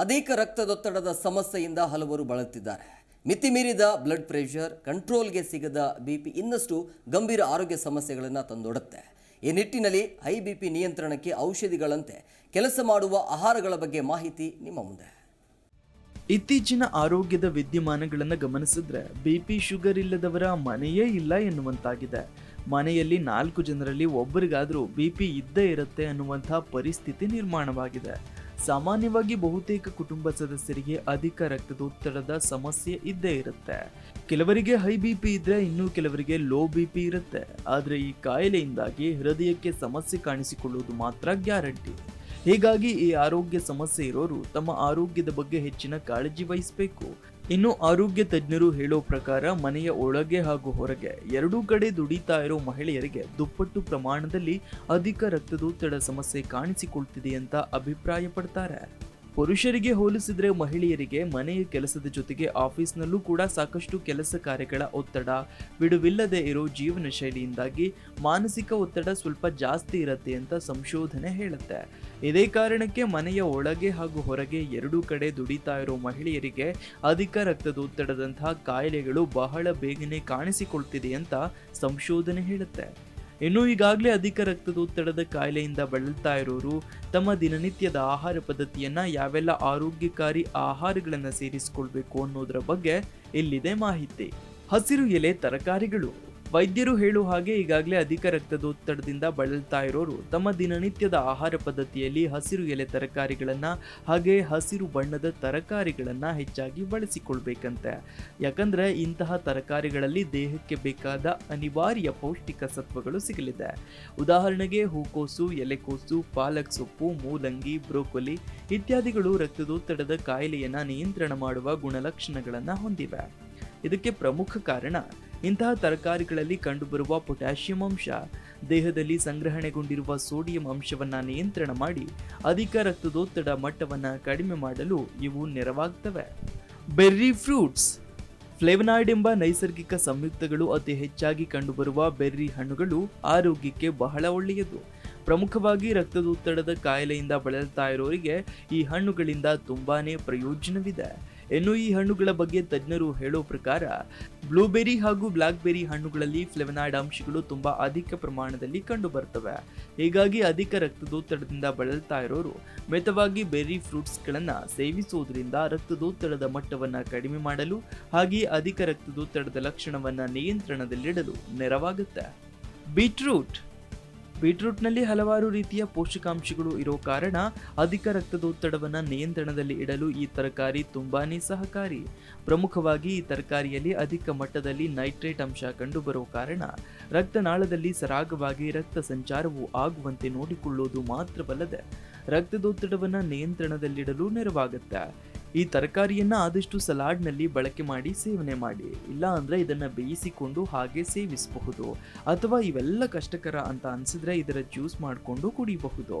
ಅಧಿಕ ರಕ್ತದೊತ್ತಡದ ಸಮಸ್ಯೆಯಿಂದ ಹಲವರು ಬಳಲ್ತಿದ್ದಾರೆ ಮಿತಿಮೀರಿದ ಬ್ಲಡ್ ಪ್ರೆಷರ್ ಕಂಟ್ರೋಲ್ಗೆ ಸಿಗದ ಬಿ ಪಿ ಇನ್ನಷ್ಟು ಗಂಭೀರ ಆರೋಗ್ಯ ಸಮಸ್ಯೆಗಳನ್ನು ತಂದೊಡುತ್ತೆ. ಈ ನಿಟ್ಟಿನಲ್ಲಿ ಹೈ ಬಿ ಪಿ ನಿಯಂತ್ರಣಕ್ಕೆ ಔಷಧಿಗಳಂತೆ ಕೆಲಸ ಮಾಡುವ ಆಹಾರಗಳ ಬಗ್ಗೆ ಮಾಹಿತಿ ನಿಮ್ಮ ಮುಂದೆ. ಇತ್ತೀಚಿನ ಆರೋಗ್ಯದ ವಿದ್ಯಮಾನಗಳನ್ನು ಗಮನಿಸಿದ್ರೆ ಬಿಪಿ ಶುಗರ್ ಇಲ್ಲದವರ ಮನೆಯೇ ಇಲ್ಲ ಎನ್ನುವಂತಾಗಿದೆ. ಮನೆಯಲ್ಲಿ ನಾಲ್ಕು ಜನರಲ್ಲಿ ಒಬ್ಬರಿಗಾದರೂ ಬಿ ಪಿ ಇದ್ದೇ ಇರುತ್ತೆ ಅನ್ನುವಂಥ ಪರಿಸ್ಥಿತಿ ನಿರ್ಮಾಣವಾಗಿದೆ. ಸಾಮಾನ್ಯವಾಗಿ ಬಹುತೇಕ ಕುಟುಂಬ ಸದಸ್ಯರಿಗೆ ಅಧಿಕ ರಕ್ತದೊತ್ತಡದ ಸಮಸ್ಯೆ ಇದ್ದೇ ಇರುತ್ತೆ. ಕೆಲವರಿಗೆ ಹೈ ಬಿಪಿ ಇದ್ರೆ ಇನ್ನು ಕೆಲವರಿಗೆ ಲೋ ಬಿಪಿ ಇರುತ್ತೆ. ಆದರೆ ಈ ಕಾಯಿಲೆಯಿಂದಾಗಿ ಹೃದಯಕ್ಕೆ ಸಮಸ್ಯೆ ಕಾಣಿಸಿಕೊಳ್ಳುವುದು ಮಾತ್ರ ಗ್ಯಾರಂಟಿ. ಹೀಗಾಗಿ ಈ ಆರೋಗ್ಯ ಸಮಸ್ಯೆ ಇರೋರು ತಮ್ಮ ಆರೋಗ್ಯದ ಬಗ್ಗೆ ಹೆಚ್ಚಿನ ಕಾಳಜಿ ವಹಿಸಬೇಕು. ಇನ್ನು ಆರೋಗ್ಯ ತಜ್ಞರು ಹೇಳೋ ಪ್ರಕಾರ ಮನೆಯ ಒಳಗೆ ಹಾಗೂ ಹೊರಗೆ ಎರಡೂ ಕಡೆ ದುಡಿತಾ ಇರೋ ಮಹಿಳೆಯರಿಗೆ ದುಪ್ಪಟ್ಟು ಪ್ರಮಾಣದಲ್ಲಿ ಅಧಿಕ ರಕ್ತದೊತ್ತಡ ಸಮಸ್ಯೆ ಕಾಣಿಸಿಕೊಳ್ತಿದೆ ಅಂತ ಅಭಿಪ್ರಾಯ ಪಡ್ತಾರೆ ಪುರುಷರಿಗೆ ಹೋಲಿಸಿದರೆ ಮಹಿಳೆಯರಿಗೆ ಮನೆಯ ಕೆಲಸದ ಜೊತೆಗೆ ಆಫೀಸ್ನಲ್ಲೂ ಕೂಡ ಸಾಕಷ್ಟು ಕೆಲಸ ಕಾರ್ಯಗಳ ಒತ್ತಡ ಬಿಡುವಿಲ್ಲದೆ ಇರೋ ಜೀವನ ಶೈಲಿಯಿಂದಾಗಿ ಮಾನಸಿಕ ಒತ್ತಡ ಸ್ವಲ್ಪ ಜಾಸ್ತಿ ಇರುತ್ತೆ ಅಂತ ಸಂಶೋಧನೆ ಹೇಳುತ್ತೆ. ಇದೇ ಕಾರಣಕ್ಕೆ ಮನೆಯ ಒಳಗೆ ಹಾಗೂ ಹೊರಗೆ ಎರಡೂ ಕಡೆ ದುಡಿತಾ ಇರೋ ಮಹಿಳೆಯರಿಗೆ ಅಧಿಕ ರಕ್ತದೊತ್ತಡದಂತಹ ಕಾಯಿಲೆಗಳು ಬಹಳ ಬೇಗನೆ ಕಾಣಿಸಿಕೊಳ್ತಿದೆ ಅಂತ ಸಂಶೋಧನೆ ಹೇಳುತ್ತೆ. ಇನ್ನು ಈಗಾಗಲೇ ಅಧಿಕ ರಕ್ತದೊತ್ತಡದ ಕಾಯಿಲೆಯಿಂದ ಬಳಲ್ತಾ ಇರೋರು ತಮ್ಮ ದಿನನಿತ್ಯದ ಆಹಾರ ಪದ್ಧತಿಯನ್ನ ಯಾವೆಲ್ಲ ಆರೋಗ್ಯಕಾರಿ ಆಹಾರಗಳನ್ನು ಸೇರಿಸಿಕೊಳ್ಬೇಕು ಅನ್ನೋದರ ಬಗ್ಗೆ ಇಲ್ಲಿದೆ ಮಾಹಿತಿ. ಹಸಿರು ಎಲೆ ತರಕಾರಿಗಳು. ವೈದ್ಯರು ಹೇಳುವ ಹಾಗೆ ಈಗಾಗಲೇ ಅಧಿಕ ರಕ್ತದೊತ್ತಡದಿಂದ ಬಳಲ್ತಾ ಇರೋರು ತಮ್ಮ ದಿನನಿತ್ಯದ ಆಹಾರ ಪದ್ಧತಿಯಲ್ಲಿ ಹಸಿರು ಎಲೆ ತರಕಾರಿಗಳನ್ನು ಹಾಗೆ ಹಸಿರು ಬಣ್ಣದ ತರಕಾರಿಗಳನ್ನು ಹೆಚ್ಚಾಗಿ ಬಳಸಿಕೊಳ್ಬೇಕಂತೆ. ಯಾಕಂದರೆ ಇಂತಹ ತರಕಾರಿಗಳಲ್ಲಿ ದೇಹಕ್ಕೆ ಬೇಕಾದ ಅನಿವಾರ್ಯ ಪೌಷ್ಟಿಕ ಸತ್ವಗಳು ಸಿಗಲಿದೆ. ಉದಾಹರಣೆಗೆ ಹೂಕೋಸು, ಎಲೆಕೋಸು, ಪಾಲಕ್ ಸೊಪ್ಪು, ಮೂಲಂಗಿ, ಬ್ರೋಕೊಲಿ ಇತ್ಯಾದಿಗಳು ರಕ್ತದೊತ್ತಡದ ಕಾಯಿಲೆಯನ್ನು ನಿಯಂತ್ರಣ ಮಾಡುವ ಗುಣಲಕ್ಷಣಗಳನ್ನು ಹೊಂದಿವೆ. ಇದಕ್ಕೆ ಪ್ರಮುಖ ಕಾರಣ ಇಂತಹ ತರಕಾರಿಗಳಲ್ಲಿ ಕಂಡುಬರುವ ಪೊಟ್ಯಾಷಿಯಂ ಅಂಶ. ದೇಹದಲ್ಲಿ ಸಂಗ್ರಹಣೆಗೊಂಡಿರುವ ಸೋಡಿಯಂ ಅಂಶವನ್ನು ನಿಯಂತ್ರಣ ಮಾಡಿ ಅಧಿಕ ರಕ್ತದೊತ್ತಡ ಮಟ್ಟವನ್ನು ಕಡಿಮೆ ಮಾಡಲು ಇವು ನೆರವಾಗ್ತವೆ. Berry fruits. ಫ್ಲೇವನಾಯ್ಡ್ ಎಂಬ ನೈಸರ್ಗಿಕ ಸಂಯುಕ್ತಗಳು ಅತಿ ಹೆಚ್ಚಾಗಿ ಕಂಡುಬರುವ ಬೆರ್ರಿ ಹಣ್ಣುಗಳು ಆರೋಗ್ಯಕ್ಕೆ ಬಹಳ ಒಳ್ಳೆಯದು. ಪ್ರಮುಖವಾಗಿ ರಕ್ತದೊತ್ತಡದ ಕಾಯಿಲೆಯಿಂದ ಬಳಲ್ತಾ ಇರೋರಿಗೆ ಈ ಹಣ್ಣುಗಳಿಂದ ತುಂಬಾನೇ ಪ್ರಯೋಜನವಿದೆ. ಇನ್ನು ಈ ಹಣ್ಣುಗಳ ಬಗ್ಗೆ ತಜ್ಞರು ಹೇಳೋ ಪ್ರಕಾರ, ಬ್ಲೂಬೆರಿ ಹಾಗೂ ಬ್ಲ್ಯಾಕ್ಬೆರಿ ಹಣ್ಣುಗಳಲ್ಲಿ ಫ್ಲೆವನಾಯ್ಡ್ ಅಂಶಗಳು ತುಂಬಾ ಅಧಿಕ ಪ್ರಮಾಣದಲ್ಲಿ ಕಂಡು ಬರ್ತವೆ ಹೀಗಾಗಿ ಅಧಿಕ ರಕ್ತದೊತ್ತಡದಿಂದ ಬಳಲ್ತಾ ಇರೋರು ಮಿತವಾಗಿ ಬೆರ್ರಿ ಫ್ರೂಟ್ಸ್ಗಳನ್ನು ಸೇವಿಸುವುದರಿಂದ ರಕ್ತದೊತ್ತಡದ ಮಟ್ಟವನ್ನು ಕಡಿಮೆ ಮಾಡಲು ಹಾಗೆ ಅಧಿಕ ರಕ್ತದೊತ್ತಡದ ಲಕ್ಷಣವನ್ನು ನಿಯಂತ್ರಣದಲ್ಲಿಡಲು ನೆರವಾಗುತ್ತೆ. ಬೀಟ್ರೂಟ್ ಬೀಟ್ರೂಟ್ನಲ್ಲಿ ಹಲವಾರು ರೀತಿಯ ಪೋಷಕಾಂಶಗಳು ಇರೋ ಕಾರಣ ಅಧಿಕ ರಕ್ತದೊತ್ತಡವನ್ನು ನಿಯಂತ್ರಣದಲ್ಲಿ ಇಡಲು ಈ ತರಕಾರಿ ತುಂಬಾನೇ ಸಹಕಾರಿ. ಪ್ರಮುಖವಾಗಿ ಈ ತರಕಾರಿಯಲ್ಲಿ ಅಧಿಕ ಮಟ್ಟದಲ್ಲಿ ನೈಟ್ರೇಟ್ ಅಂಶ ಕಂಡುಬರೋ ಕಾರಣ ರಕ್ತನಾಳದಲ್ಲಿ ಸರಾಗವಾಗಿ ರಕ್ತ ಸಂಚಾರವು ಆಗುವಂತೆ ನೋಡಿಕೊಳ್ಳುವುದು ಮಾತ್ರವಲ್ಲದೆ ರಕ್ತದೊತ್ತಡವನ್ನು ನಿಯಂತ್ರಣದಲ್ಲಿಡಲು ನೆರವಾಗುತ್ತೆ. ಈ ತರಕಾರಿಯನ್ನ ಆದಷ್ಟು ಸಲಾಡ್ನಲ್ಲಿ ಬಳಕೆ ಮಾಡಿ ಸೇವನೆ ಮಾಡಿ. ಇಲ್ಲ ಅಂದ್ರೆ ಇದನ್ನ ಬೇಯಿಸಿಕೊಂಡು ಹಾಗೆ ಸೇವಿಸಬಹುದು. ಅಥವಾ ಇವೆಲ್ಲ ಕಷ್ಟಕರ ಅಂತ ಅನ್ಸಿದ್ರೆ ಇದರ ಜ್ಯೂಸ್ ಮಾಡಿಕೊಂಡು ಕುಡಿಯಬಹುದು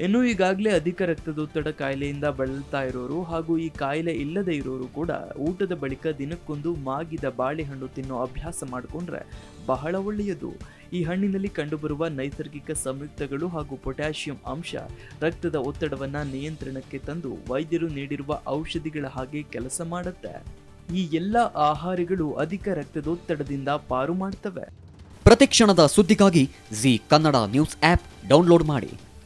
ಇನ್ನು ಈಗಾಗಲೇ ಅಧಿಕ ರಕ್ತದೊತ್ತಡ ಕಾಯಿಲೆಯಿಂದ ಬಳಲ್ತಾ ಇರೋರು ಹಾಗೂ ಈ ಕಾಯಿಲೆ ಇಲ್ಲದೆ ಇರೋರು ಕೂಡ ಊಟದ ಬಳಿಕ ದಿನಕ್ಕೊಂದು ಮಾಗಿದ ಬಾಳೆಹಣ್ಣು ತಿನ್ನೋ ಅಭ್ಯಾಸ ಮಾಡಿಕೊಂಡ್ರೆ ಬಹಳ ಒಳ್ಳೆಯದು. ಈ ಹಣ್ಣಿನಲ್ಲಿ ಕಂಡುಬರುವ ನೈಸರ್ಗಿಕ ಸಂಯುಕ್ತಗಳು ಹಾಗೂ ಪೊಟ್ಯಾಷಿಯಂ ಅಂಶ ರಕ್ತದ ಒತ್ತಡವನ್ನು ನಿಯಂತ್ರಣಕ್ಕೆ ತಂದು ವೈದ್ಯರು ನೀಡಿರುವ ಔಷಧಿಗಳ ಹಾಗೆ ಕೆಲಸ ಮಾಡುತ್ತೆ. ಈ ಎಲ್ಲ ಆಹಾರಗಳು ಅಧಿಕ ರಕ್ತದೊತ್ತಡದಿಂದ ಪಾರು ಮಾಡ್ತವೆ. ಪ್ರತಿಕ್ಷಣದ ಸುದ್ದಿಗಾಗಿ Zee Kannada news app download ಮಾಡಿ.